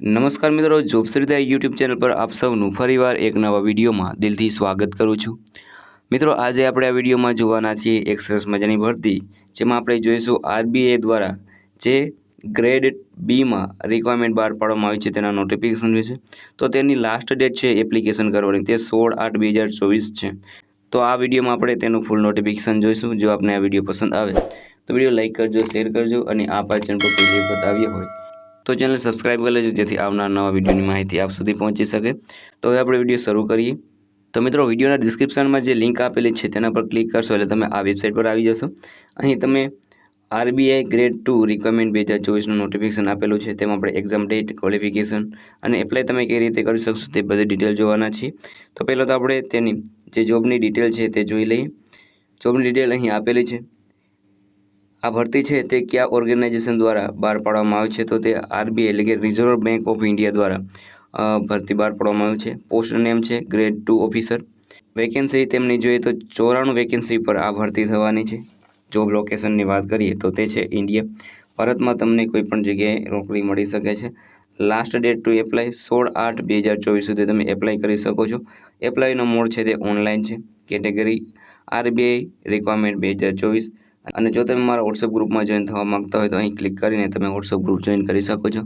નમસ્કાર મિત્રો job YouTube channel પર આપ સૌનું ફરીવાર એક નવા વિડીયોમાં દિલથી સ્વાગત કરું છું. મિત્રો, આજે આપણે આ વિડીયોમાં જોવાના છીએ એક સરસ મજાની ભરતી, જેમાં આપણે જોઈશું આરબીઆઈ દ્વારા જે ગ્રેડ બીમાં રિક્વાયરમેન્ટ બહાર પાડવામાં આવી છે તેના નોટિફિકેશન વિશે તો તેની લાસ્ટ ડેટ છે એપ્લિકેશન કરવાની, તે સોળ આઠ બે હજાર ચોવીસ છે. તો આ વિડીયોમાં આપણે તેનું ફૂલ નોટિફિકેશન જોઈશું, જો આપને આ વીડિયો પસંદ આવે, તો વીડિયો લાઇક કરજો શેર કરજો અને આ પાચન પર પહેલી વખત હોય તો ચેનલ સબસ્ક્રાઇબ કરી લેજો, જેથી આવનાર નવા વિડીયોની માહિતી આપ સુધી પહોંચી શકે. તો હવે આપણે વીડિયો શરૂ કરીએ. તો મિત્રો, વિડીયોના ડિસ્ક્રિપ્શનમાં જે લિંક આપેલી છે, તેના પર ક્લિક કરશો એટલે તમે આ વેબસાઇટ પર આવી જશો. અહીં તમે આરબીઆઈ ગ્રેડ ટુ રિક્વાયરમેન્ટ બે હજાર ચોવીસનું નોટિફિકેશન આપેલું છે, તેમાં આપણે એક્ઝામ ડેટ ક્વોલિફિકેશન અને એપ્લાય તમે કઈ રીતે કરી શકશો તે બધી ડિટેલ જોવાના છે તો પહેલાં તો આપણે તેની જે જોબની ડિટેલ છે તે જોઈ લઈએ. જોબની ડિટેલ અહીં આપેલી છે. આ ભરતી છે તે કયા ઓર્ગેનાઇઝેશન દ્વારા બહાર પાડવામાં આવે છે? તો તે આરબીઆઈ એટલે કે રિઝર્વ બેંક ઓફ ઇન્ડિયા દ્વારા ભરતી બહાર પાડવામાં આવી છે. પોસ્ટ નેમ છે ગ્રેડ ટુ ઓફિસર. વેકેન્સી તેમની જોઈએ તો ચોરાણું વેકેન્સી પર આ ભરતી થવાની છે. જોબ લોકેશનની વાત કરીએ તો તે છે ઇન્ડિયા. ભારતમાં તમને કોઈ પણ જગ્યાએ નોકરી મળી શકે છે. લાસ્ટ ડેટ ટુ એપ્લાય સોળ આઠ બે હજાર ચોવીસ સુધી તમે એપ્લાય કરી શકો છો. એપ્લાયનો મોડ છે તે ઓનલાઈન છે. કેટેગરી આરબીઆઈ રિક્વાયરમેન્ટ બે હજાર ચોવીસ. અને જો તમે મારા વોટ્સઅપ ગ્રુપમાં જોઈન થવા માગતા હોય તો અહીં ક્લિક કરીને તમે વોટ્સઅપ ગ્રુપ જોઈન કરી શકો છો.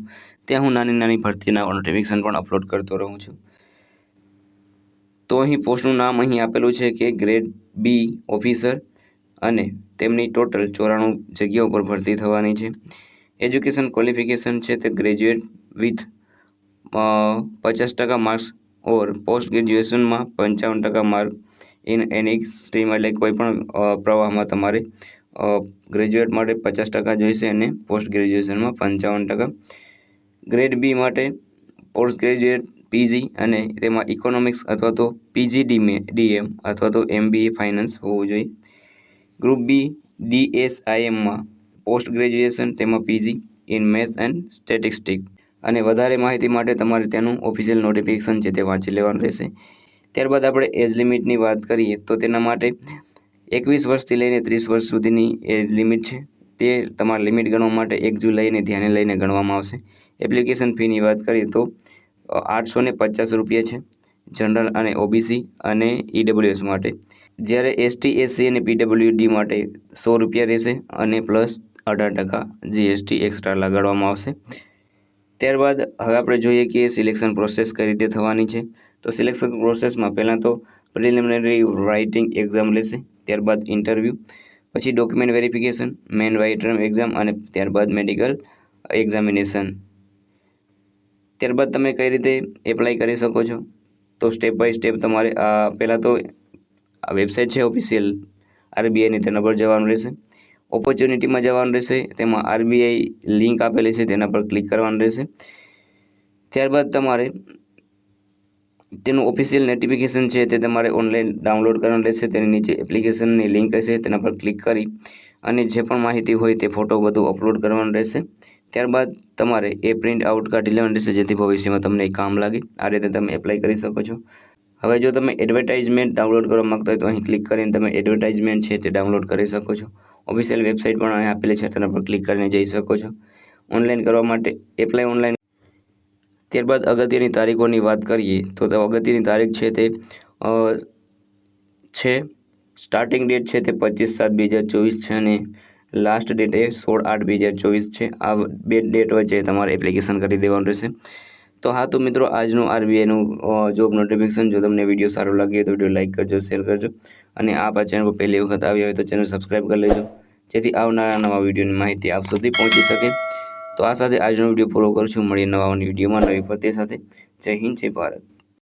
ત્યાં હું નાની નાની ભરતીના નોટિફિકેશન પણ અપલોડ કરતો રહું છું. તો અહીં પોસ્ટનું નામ અહીં આપેલું છે કે ગ્રેડ બી ઓફિસર અને તેમની ટોટલ ચોરાણું જગ્યા ઉપર ભરતી થવાની છે. એજ્યુકેશન ક્વોલિફિકેશન છે તે ગ્રેજ્યુએટ વિથ પચાસ ટકા માર્ક્સ ઓર પોસ્ટ ગ્રેજ્યુએશનમાં પંચાવન ટકા માર્ક ઇન એની સ્ટ્રીમ એટલે કોઈ પણ પ્રવાહમાં તમારે ગ્રેજ્યુએટ માટે પચાસ ટકા જોઈશે અને પોસ્ટ ગ્રેજ્યુએશનમાં પંચાવન ટકા. ગ્રેડ બી માટે પોસ્ટ ગ્રેજ્યુએટ પીજી અને તેમાં ઇકોનોમિક્સ અથવા તો પીજી ડીમે ડીએમ અથવા તો એમબીએ ફાઇનાન્સ હોવું જોઈએ. ગ્રુપ બી ડીએસઆઈએમમાં પોસ્ટ ગ્રેજ્યુએશન તેમાં PG in maths and statistic અને વધારે માહિતી માટે તમારે તેનું ઓફિશિયલ નોટિફિકેશન છે તે વાંચી લેવાનું રહેશે. ત્યારબાદ આપણે એજ લિમિટની વાત કરીએ તો તેના માટે એકવીસ વર્ષથી લઈને ત્રીસ વર્ષ સુધીની એજ લિમિટ છે. તે તમારા લિમિટ ગણવા માટે એક જુલાઈને ધ્યાને લઈને ગણવામાં આવશે. એપ્લિકેશન ફીની વાત કરીએ તો આઠસો પચાસ રૂપિયા છે જનરલ અને ઓબીસી અને ઈડબ્લ્યુએસ માટે. જ્યારે એસટી એસસી અને પીડબ્લ્યુડી માટે સો રૂપિયા રહેશે અને પ્લસ અઢાર ટકા જીએસટી એક્સ્ટ્રા લગાડવામાં આવશે. ત્યારબાદ હવે આપણે જોઈએ કે સિલેક્શન પ્રોસેસ કઈ રીતે થવાની છે. તો સિલેક્શન પ્રોસેસમાં પહેલાં તો પ્રિલિમિનરી રાઇટિંગ એક્ઝામ લેશે. ત્યારબાદ ઇન્ટરવ્યૂ પછી ડોક્યુમેન્ટ વેરિફિકેશન મેન વાઇટરમ એક્ઝામ અને ત્યારબાદ મેડિકલ એક્ઝામિનેશન ત્યારબાદ તમે કઈ રીતે એપ્લાય કરી શકો છો? તો સ્ટેપ બાય સ્ટેપ તમારે પહેલાં તો આ વેબસાઇટ છે ઓફિશિયલ આરબીઆઈની તેના પર જવાનું રહેશે. ઓપોર્ચ્યુનિટીમાં જવાનું રહેશે, તેમાં આરબીઆઈ લિંક આપેલી છે તેના પર ક્લિક કરવાનું રહેશે. ત્યારબાદ તમારે તેનું ઓફિશિયલ નોટિફિકેશન છે તે તમારે ઓનલાઈન ડાઉનલોડ કરવાનું રહેશે. તેની નીચે એપ્લિકેશનની લિંક હશે, તેના પર ક્લિક કરી અને જે પણ માહિતી હોય તે ફોટો બધું અપલોડ કરવાનું રહેશે. ત્યારબાદ તમારે એ પ્રિન્ટ આઉટ કાઢી લેવાનું રહેશે, જેથી ભવિષ્યમાં તમને કામ લાગે. આ રીતે તમે એપ્લાય કરી શકો છો. હવે જો તમે એડવર્ટાઇઝમેન્ટ ડાઉનલોડ કરવા માગતા હોય તો અહીં ક્લિક કરીને તમે એડવર્ટાઇઝમેન્ટ છે તે ડાઉનલોડ કરી શકો છો. ઓફિશિયલ વેબસાઇટ પણ અહીં આપેલી છે, તેના પર ક્લિક કરીને જઈ શકો છો. ઓનલાઈન કરવા માટે એપ્લાય ઓનલાઈન ત્યારબાદ અગત્યની તારીખોની વાત કરીએ, તો અગત્યની તારીખ છે તે છે સ્ટાર્ટિંગ ડેટ છે તે પચીસ સાત બે હજાર ચોવીસ છે અને લાસ્ટ ડેટ એ સોળ આઠ બે હજાર ચોવીસ છે. આ બે ડેટ વચ્ચે તમારે એપ્લિકેશન કરી દેવાનું રહેશે. તો હા, તો મિત્રો, આજનું આરબીઆઈનું જોબ નોટિફિકેશન જો તમને વીડિયો સારો લાગે તો વીડિયો લાઇક કરજો શેર કરજો અને આપ આ ચેનલ પર પહેલી વખત આવ્યા હોય તો ચેનલ સબસ્ક્રાઈબ કરી લેજો. જેથી આવનારા નવા વિડીયોની માહિતી આપ સુધી પહોંચી શકે. તો આ સાથે આજનો વીડિયો પૂરો છું. મળીએ નવા વિડીયોમાં નવી ફરતી સાથે. જય હિન્દ, જય ભારત.